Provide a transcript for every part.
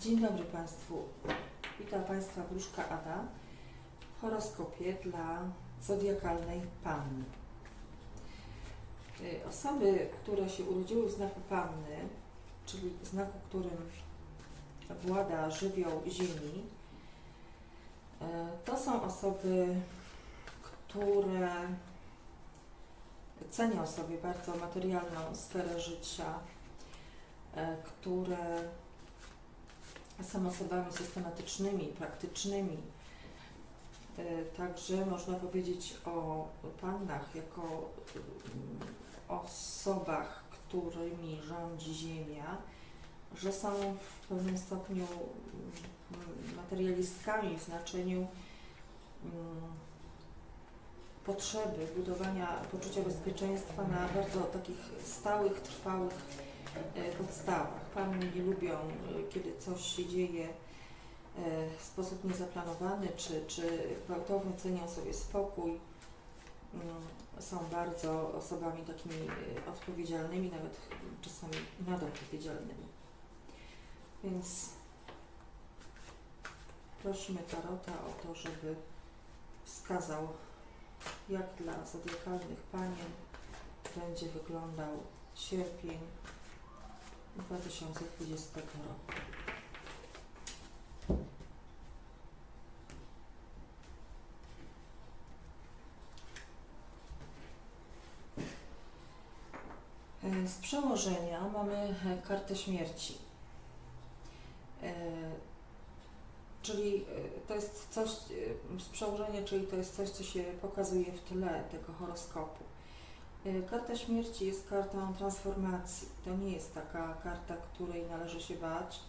Dzień dobry Państwu. Witam Państwa Wróżka Ada w horoskopie dla zodiakalnej Panny. Y, Osoby, które się urodziły w znaku Panny, czyli znaku, którym włada żywioł Ziemi, y, to są osoby, które cenią sobie bardzo materialną sferę życia, y, które są osobami systematycznymi, praktycznymi. E, Także można powiedzieć o pannach jako mm, osobach, którymi rządzi Ziemia, że są w pewnym stopniu mm, materialistkami w znaczeniu mm, potrzeby budowania poczucia bezpieczeństwa na bardzo takich stałych, trwałych podstawach. Panny nie lubią, e, kiedy coś się dzieje e, w sposób niezaplanowany, czy, czy gwałtownie cenią sobie spokój. Mm, Są bardzo osobami takimi e, odpowiedzialnymi, nawet czasami nadodpowiedzialnymi. Więc prosimy Tarota o to, żeby wskazał, jak dla zodiakalnych panien będzie wyglądał sierpień 2020 roku. E, Z przełożenia mamy e, kartę śmierci. E, Czyli to jest coś z przełożenia, czyli to jest coś, co się pokazuje w tle tego horoskopu. E, Karta śmierci jest kartą transformacji. To nie jest taka karta, której należy się bać,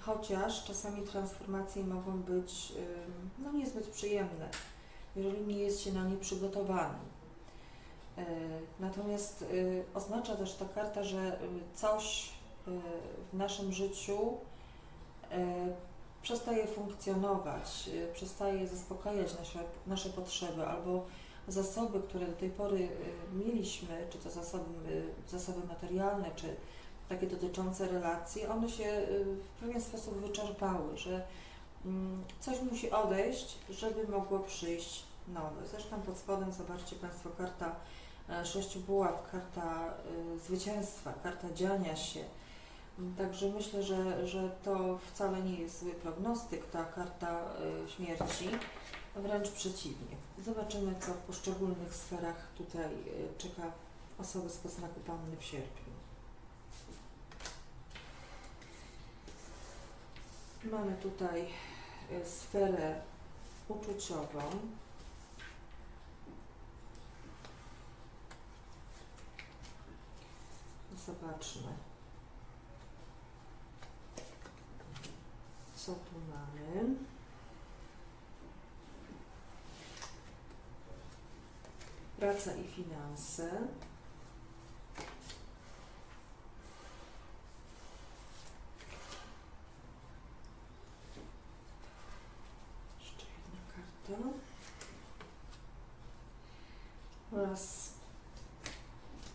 chociaż czasami transformacje mogą być ym, no, niezbyt przyjemne, jeżeli nie jest się na nie przygotowany. E, Natomiast y, oznacza też ta karta, że y, coś y, w naszym życiu y, przestaje funkcjonować, y, przestaje zaspokajać nasze, nasze potrzeby albo zasoby, które do tej pory y, mieliśmy, czy to zasoby, y, zasoby materialne, czy takie dotyczące relacji, one się y, w pewien sposób wyczerpały, że mm, coś musi odejść, żeby mogło przyjść nowe. Zresztą pod spodem zobaczcie Państwo karta e, sześciu buław, karta zwycięstwa, karta dziania się. Także myślę, że, że to wcale nie jest zły prognostyk, ta karta śmierci, wręcz przeciwnie. Zobaczymy, co w poszczególnych sferach tutaj y, czeka osoby z znaku Panny w sierpniu. Mamy tutaj y, sferę uczuciową. Zobaczmy, co tu mamy. Praca i finanse. Jeszcze jedna karta. Oraz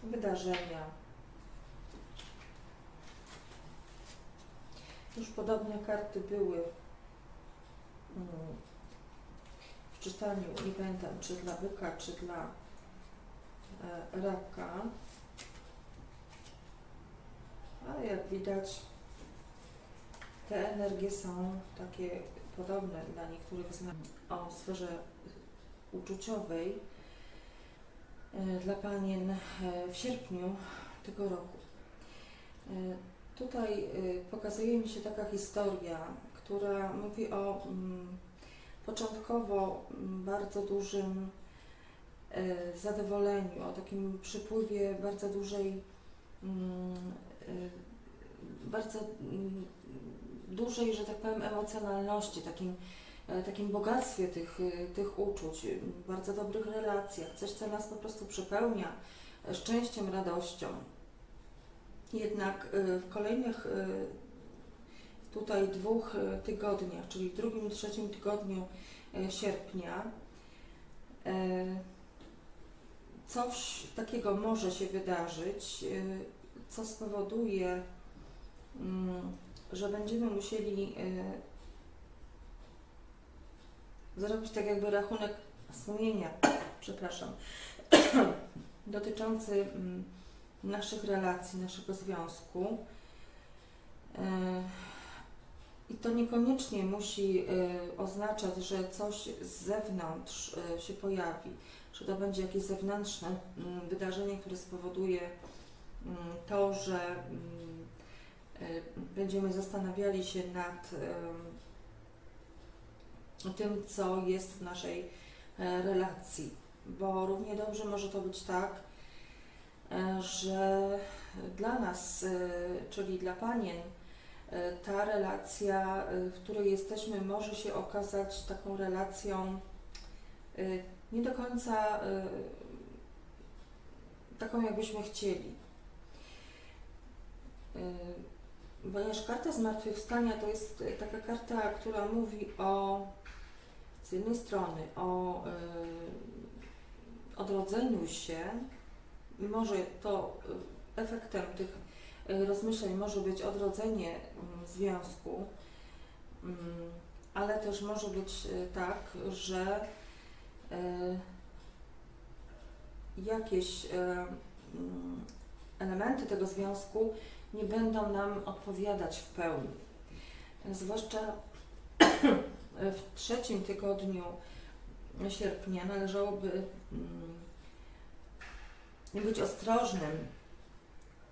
wydarzenia. Już podobne karty były mm, w czytaniu, nie pamiętam czy dla byka, czy dla raka. Ale jak widać, te energie są takie podobne dla niektórych z nas. O sferze uczuciowej e, dla panien e, w sierpniu tego roku. E, Tutaj pokazuje mi się taka historia, która mówi o mm, początkowo mm, bardzo dużym zadowoleniu, o takim przypływie bardzo dużej, mm, y, bardzo mm, dużej, że tak powiem, emocjonalności, takim, e, takim bogactwie tych, tych uczuć, bardzo dobrych relacjach, coś, co nas po prostu przepełnia e, szczęściem, radością. Jednak w kolejnych tutaj dwóch tygodniach, czyli w drugim trzecim tygodniu sierpnia, coś takiego może się wydarzyć, y, co spowoduje mm, że będziemy musieli y, zrobić tak jakby rachunek sumienia, przepraszam, dotyczący mm, naszych relacji, naszego związku. Y, I to niekoniecznie musi oznaczać, że coś z zewnątrz się pojawi, że to będzie jakieś zewnętrzne mm, wydarzenie, które spowoduje mm, to, że mm, y, będziemy zastanawiali się nad tym, co jest w naszej e, relacji. Bo równie dobrze może to być tak, e, że dla nas, e, czyli dla panien, e, ta relacja, e, w której jesteśmy, może się okazać taką relacją e, nie do końca e, taką, jakbyśmy chcieli. E, Ponieważ karta zmartwychwstania to jest e, taka karta, która mówi o z jednej strony o odrodzeniu się, może to efektem tych rozmyśleń może być odrodzenie mm, związku, mm, ale też może być tak, że jakieś e, mm, elementy tego związku nie będą nam odpowiadać w pełni. Zwłaszcza w trzecim tygodniu sierpnia należałoby mm, być ostrożnym,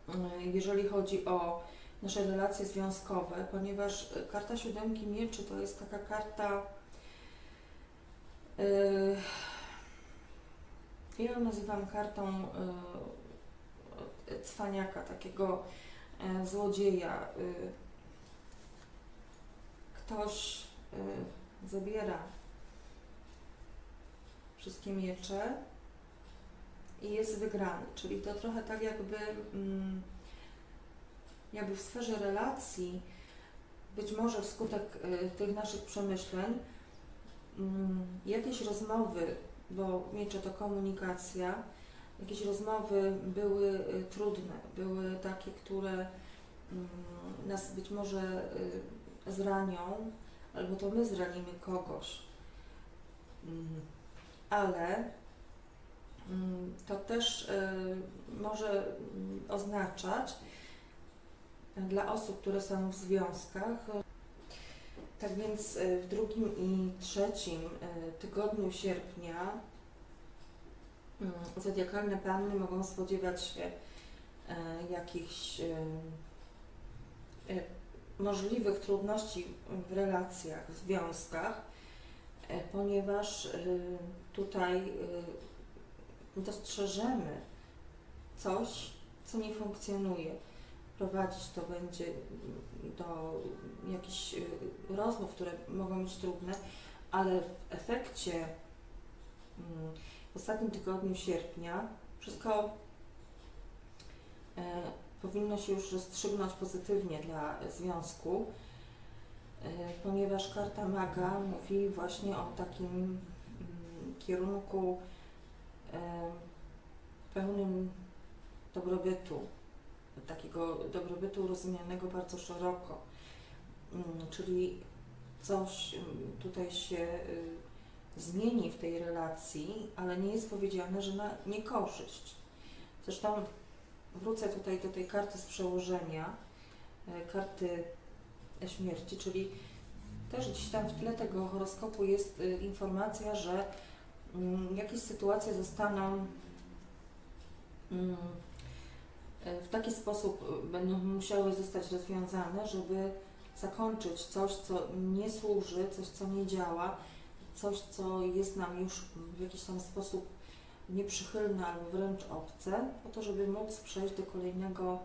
mm, jeżeli chodzi o nasze relacje związkowe, ponieważ karta siódemki mieczy to jest taka karta ja ją nazywam kartą yy, cwaniaka, takiego yy, złodzieja. Yy, ktoś yy, zabiera wszystkie miecze i jest wygrany. Czyli to trochę tak jakby, mm, jakby w sferze relacji, być może wskutek y, tych naszych przemyśleń, jakieś rozmowy, bo miecze to komunikacja, jakieś rozmowy były y, trudne, były takie, które mm, nas być może y, zranią, albo to my zranimy kogoś. Mm, Ale mm, to też y, może mm, oznaczać dla osób, które są w związkach. Tak więc y, w drugim i trzecim y, tygodniu sierpnia mm, zodiakalne panny mogą spodziewać się y, jakichś możliwych trudności w relacjach, w związkach, ponieważ tutaj dostrzeżemy coś, co nie funkcjonuje. Prowadzić to będzie do jakichś y, rozmów, które mogą być trudne, ale w efekcie mm, w ostatnim tygodniu sierpnia wszystko e, powinno się już rozstrzygnąć pozytywnie dla związku, e, ponieważ karta maga mówi właśnie o takim mm, kierunku e, pełnym dobrobytu, takiego dobrobytu rozumianego bardzo szeroko, Mm, czyli coś mm, tutaj się y, zmieni w tej relacji, ale nie jest powiedziane, że na niekorzyść. Zresztą wrócę tutaj do tej karty z przełożenia, e, karty śmierci, czyli też gdzieś tam w tle tego horoskopu jest y, informacja, że mm, jakieś sytuacje zostaną w taki sposób y, będą musiały zostać rozwiązane, żeby zakończyć coś, co nie służy, coś, co nie działa, coś, co jest nam już w jakiś tam sposób nieprzychylne albo wręcz obce, po to, żeby móc przejść do kolejnego,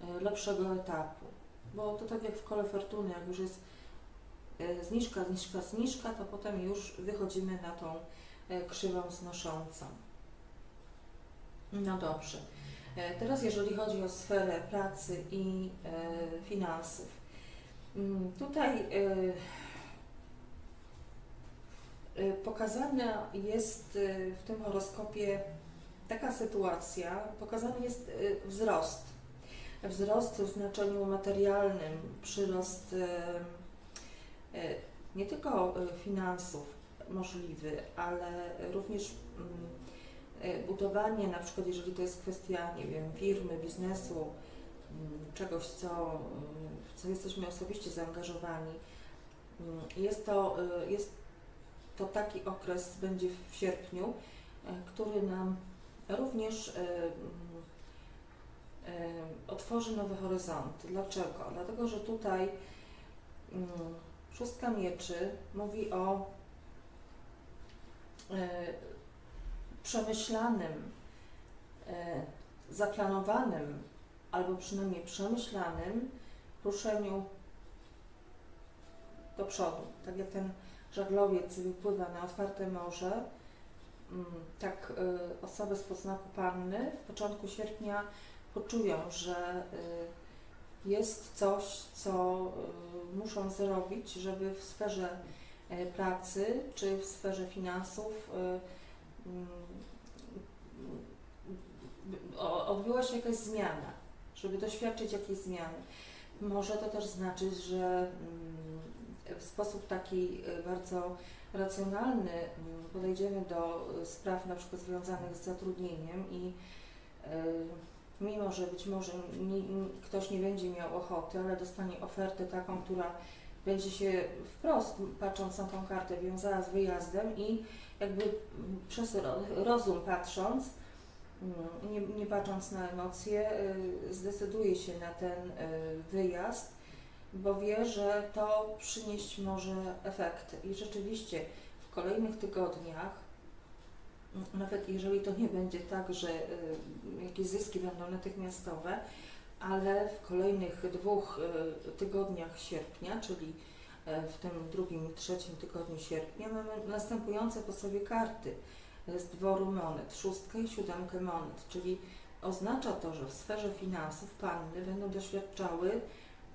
e, lepszego etapu. Bo to tak jak w kole fortuny, jak już jest e, zniżka, zniżka, zniżka, to potem już wychodzimy na tą e, krzywą znoszącą. No dobrze. E, Teraz jeżeli chodzi o sferę pracy i e, finansów. Mm, Tutaj y, pokazana jest w tym horoskopie taka sytuacja, pokazany jest wzrost. wzrost w znaczeniu materialnym, przyrost e, e, nie tylko e, finansów możliwy, ale również mm, e, budowanie, na przykład jeżeli to jest kwestia, nie wiem, firmy, biznesu, mm, czegoś, co, mm, w co jesteśmy osobiście zaangażowani. Mm, Jest to, e, jest to taki okres, będzie w sierpniu, e, który nam również e, e, otworzy nowe horyzonty. Dlaczego? Dlatego, że tutaj szóstka mieczy mówi o e, przemyślanym, e, zaplanowanym albo przynajmniej przemyślanym ruszeniu do przodu. Tak jak ten żaglowiec wypływa na otwarte morze, mm, tak y, osoby z podznaku Panny w początku sierpnia poczują, że y, jest coś, co muszą zrobić, żeby w sferze pracy czy w sferze finansów odbyła się jakaś zmiana, żeby doświadczyć jakiejś zmiany. Może to też znaczyć, że mm, w sposób taki y, bardzo racjonalny mm, podejdziemy do y, spraw na przykład związanych z zatrudnieniem i y, mimo, że być może ktoś nie będzie miał ochoty, ale dostanie ofertę taką, która będzie się wprost, patrząc na tą kartę, wiązała z wyjazdem i jakby mm, przez ro- rozum patrząc, mm, nie, nie patrząc na emocje, y, zdecyduje się na ten y, wyjazd, bo wie, że to przynieść może efekty. I rzeczywiście w kolejnych tygodniach, m, nawet jeżeli to nie będzie tak, że y, jakieś zyski będą natychmiastowe, ale w kolejnych dwóch y, tygodniach sierpnia, czyli e, w tym drugim i trzecim tygodniu sierpnia, mamy następujące po sobie karty. Z dworu monet, szóstkę i siódemkę monet, czyli oznacza to, że w sferze finansów panny będą doświadczały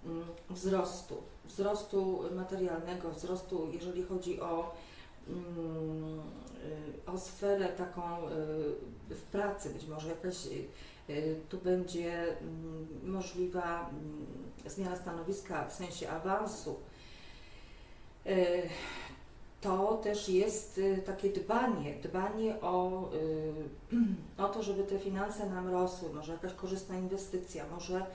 mm, wzrostu, wzrostu materialnego, wzrostu, jeżeli chodzi o, mm, y, o sferę taką w pracy, być może jakaś tu będzie mm, możliwa mm, zmiana stanowiska w sensie awansu. Y, To też jest y, takie dbanie, dbanie o, y, o to, żeby te finanse nam rosły, może jakaś korzystna inwestycja, może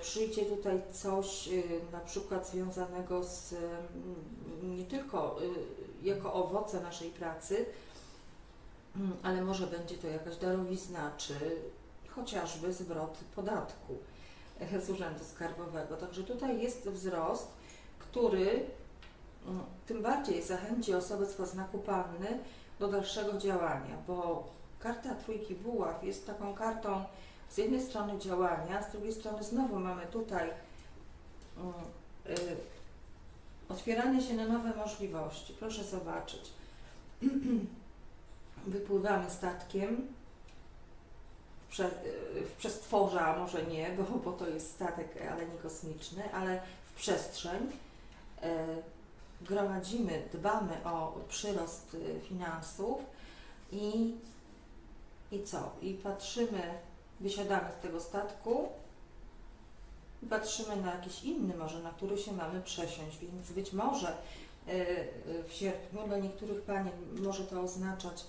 przyjdzie tutaj coś y, na przykład związanego z mm, nie tylko y, jako owoce naszej pracy, ale może będzie to jakaś darowizna, czy chociażby zwrot podatku e, z Urzędu Skarbowego. Także tutaj jest wzrost, który mm, tym bardziej zachęci osoby z poznaku Panny do dalszego działania, bo karta Trójki Buław jest taką kartą z jednej strony działania, z drugiej strony znowu mamy tutaj mm, y, otwieranie się na nowe możliwości. Proszę zobaczyć. Wypływamy statkiem prze, w przestworza, może nie, bo, bo to jest statek, ale nie kosmiczny, ale w przestrzeń. Y, gromadzimy, dbamy o przyrost y, finansów i, i co? I patrzymy, wysiadamy z tego statku i patrzymy na jakiś inny może, na który się mamy przesiąść, więc być może y, w sierpniu dla niektórych Pani może to oznaczać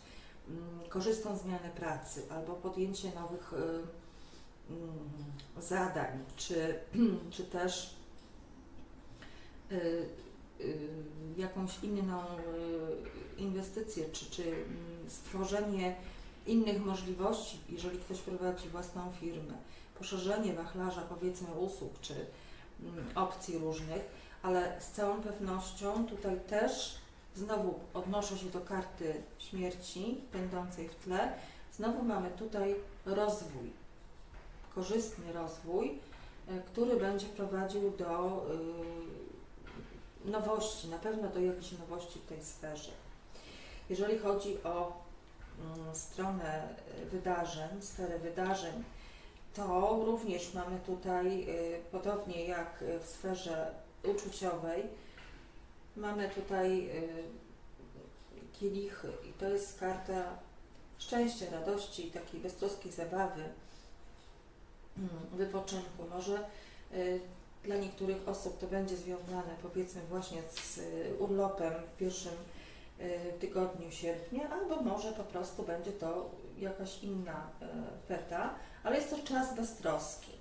korzystną zmianę pracy albo podjęcie nowych y, mm, zadań, czy, czy też y, y, jakąś inną inwestycję, czy, czy mm, stworzenie innych możliwości, jeżeli ktoś prowadzi własną firmę, poszerzenie wachlarza powiedzmy usług, czy mm, opcji różnych, ale z całą pewnością tutaj też znowu odnoszę się do karty śmierci będącej w tle, znowu mamy tutaj rozwój, korzystny rozwój, y, który będzie prowadził do y, nowości, na pewno do jakiejś nowości w tej sferze. Jeżeli chodzi o mm, stronę wydarzeń, sferę wydarzeń, to również mamy tutaj, y, podobnie jak w sferze uczuciowej, mamy tutaj y, kielichy i to jest karta szczęścia, radości, takiej beztroskiej zabawy. mm, wypoczynku. Może y, dla niektórych osób to będzie związane powiedzmy właśnie z y, urlopem w pierwszym tygodniu sierpnia, albo może po prostu będzie to jakaś inna feta, ale jest to czas beztroski.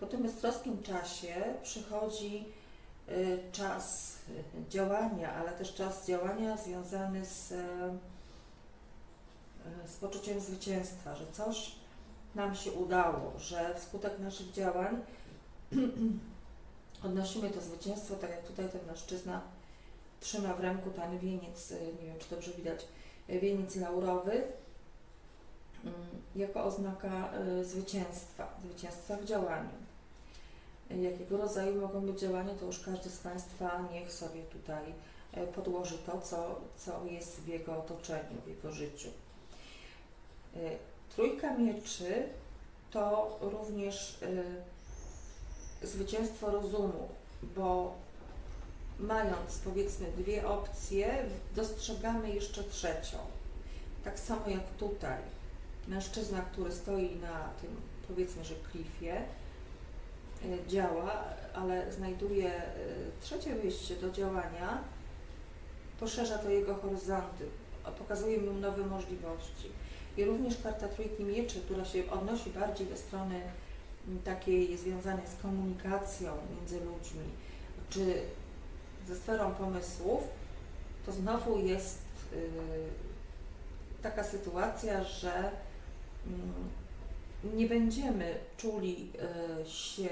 Po tym beztroskim czasie przychodzi czas y, działania, ale też czas działania związany z, y, z poczuciem zwycięstwa, że coś nam się udało, że wskutek naszych działań odnosimy to zwycięstwo, tak jak tutaj ten mężczyzna trzyma w ręku ten wieniec, y, nie wiem czy dobrze widać, wieniec laurowy, mm, jako oznaka zwycięstwa, zwycięstwa w działaniu. Jakiego rodzaju mogą być działania, to już każdy z Państwa niech sobie tutaj y, podłoży to, co, co jest w jego otoczeniu, w jego życiu. Y, Trójka mieczy to również y, zwycięstwo rozumu, bo mając powiedzmy dwie opcje, dostrzegamy jeszcze trzecią. Tak samo jak tutaj. Mężczyzna, który stoi na tym powiedzmy, że klifie, działa, ale znajduje y, trzecie wyjście do działania, poszerza to jego horyzonty, pokazuje mu nowe możliwości. I również karta Trójki Mieczy, która się odnosi bardziej do strony takiej związanej z komunikacją między ludźmi, czy ze sferą pomysłów, to znowu jest y, taka sytuacja, że mm, nie będziemy czuli y, się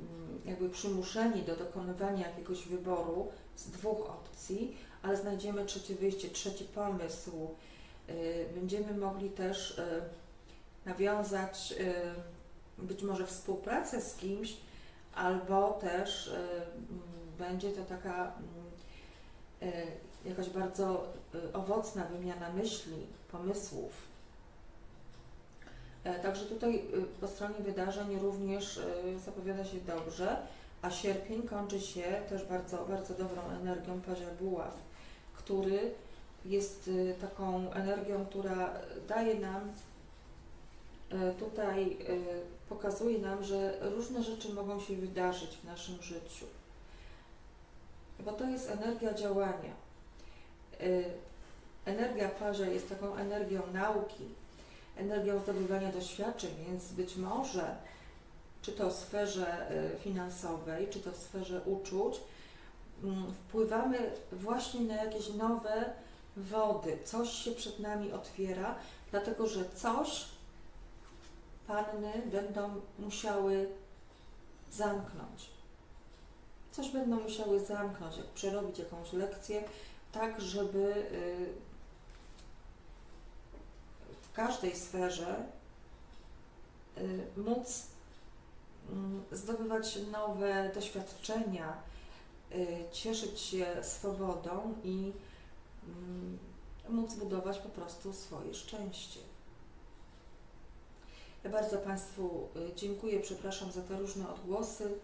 mm, jakby przymuszeni do dokonywania jakiegoś wyboru z dwóch opcji, ale znajdziemy trzecie wyjście, trzeci pomysł. Y, Będziemy mogli też y, nawiązać być może współpracę z kimś, albo też mm, będzie to taka mm, jakaś bardzo owocna wymiana myśli, pomysłów. E, Także tutaj y, po stronie wydarzeń również y, zapowiada się dobrze, a sierpień kończy się też bardzo, bardzo dobrą energią Pazia Buław, który jest y, taką energią, która daje nam tutaj, pokazuje nam, że różne rzeczy mogą się wydarzyć w naszym życiu. Bo to jest energia działania. Energia Pazia jest taką energią nauki, energią zdobywania doświadczeń, więc być może, czy to w sferze y, finansowej, czy to w sferze uczuć, mm, wpływamy właśnie na jakieś nowe wody, coś się przed nami otwiera, dlatego że coś panny będą musiały zamknąć. Coś będą musiały zamknąć, jak przerobić jakąś lekcję, tak żeby y, w każdej sferze y, móc mm, zdobywać nowe doświadczenia, y, cieszyć się swobodą i mm, móc budować po prostu swoje szczęście. Ja bardzo Państwu y, dziękuję, przepraszam za te różne odgłosy,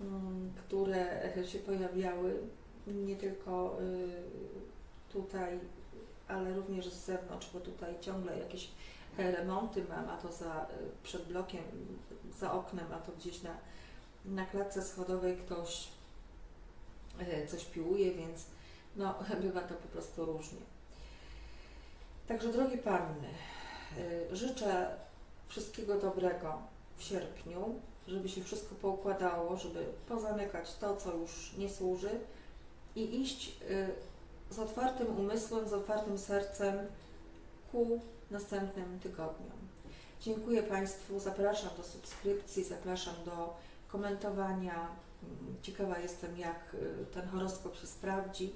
mm, które się pojawiały, nie tylko tutaj, ale również z zewnątrz, bo tutaj ciągle jakieś remonty mam, a to za, przed blokiem, za oknem, a to gdzieś na, na klatce schodowej ktoś y, coś piłuje, więc no, bywa to po prostu różnie. Także drogie Panny, y, życzę wszystkiego dobrego w sierpniu, żeby się wszystko poukładało, żeby pozamykać to, co już nie służy i iść y, z otwartym umysłem, z otwartym sercem ku następnym tygodniom. Dziękuję Państwu, zapraszam do subskrypcji, zapraszam do komentowania. Ciekawa jestem, jak y, ten horoskop się sprawdzi.